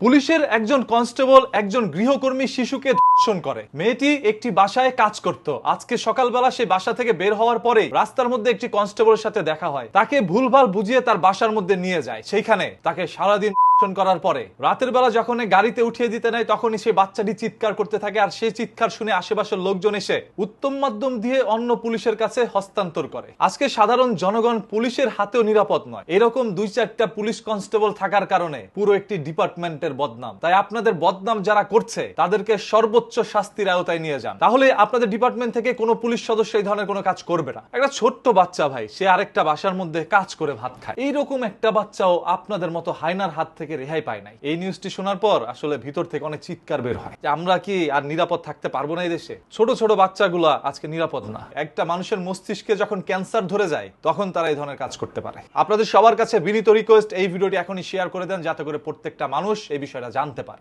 পুলিশের একজন কনস্টেবল একজন গৃহকর্মী শিশুকে ধর্ষণ করে। মেয়েটি একটি বাসায় কাজ করত। আজকে সকালবেলা সে বাসা থেকে বের হওয়ার পরে রাস্তার মধ্যে একটি কনস্টেবলের সাথে দেখা হয়। তাকে ভুলভাল বুঝিয়ে তার বাসার মধ্যে নিয়ে যায়। সেইখানে তাকে সারাদিন করার পরে, রাতের বেলা যখন গাড়িতে উঠিয়ে দিতে নেয়, তখনই সেই বাচ্চাটি চিৎকার করতে থাকে আর সেই চিৎকার শুনে আশেপাশের লোকজন এসে উত্তম মাধ্যম দিয়ে অন্য পুলিশের কাছে হস্তান্তর করে। আজকে সাধারণ জনগণ পুলিশের হাতেও নিরাপদ নয়। এরকম দুই চারটা পুলিশ কনস্টেবল থাকার কারণে পুরো একটি ডিপার্টমেন্টের বদনাম। তাই আপনাদের বদনাম যারা করছে, তাদেরকে সর্বোচ্চ শাস্তির আওতায় নিয়ে যান। তাহলে আপনাদের ডিপার্টমেন্ট থেকে কোনো পুলিশ সদস্য এই ধরনের কোনো কাজ করবে না। একটা ছোট্ট বাচ্চা ভাই, সে আরেকটা বাসার মধ্যে কাজ করে ভাত খায়। এইরকম একটা বাচ্চাও আপনাদের মতো হাইনার হাত থেকে রেহাই পায় নাই। এই নিউজটি শোনার পর আসলে ভিতর থেকে অনেক চিৎকার বের হয়। আমরা কি আর নিরাপদ থাকতে পারব না এই দেশে? ছোট ছোট বাচ্চাগুলা আজকে নিরাপদ না। একটা মানুষের মস্তিষ্কে যখন ক্যান্সার ধরে যায়, তখন তারা এই ধরনের কাজ করতে পারে। আপনাদের সবার কাছে বিনীত রিকোয়েস্ট এই ভিডিওটি এখনই শেয়ার করে দেন, যাতে করে প্রত্যেকটা মানুষ এই বিষয়টা জানতে পারে।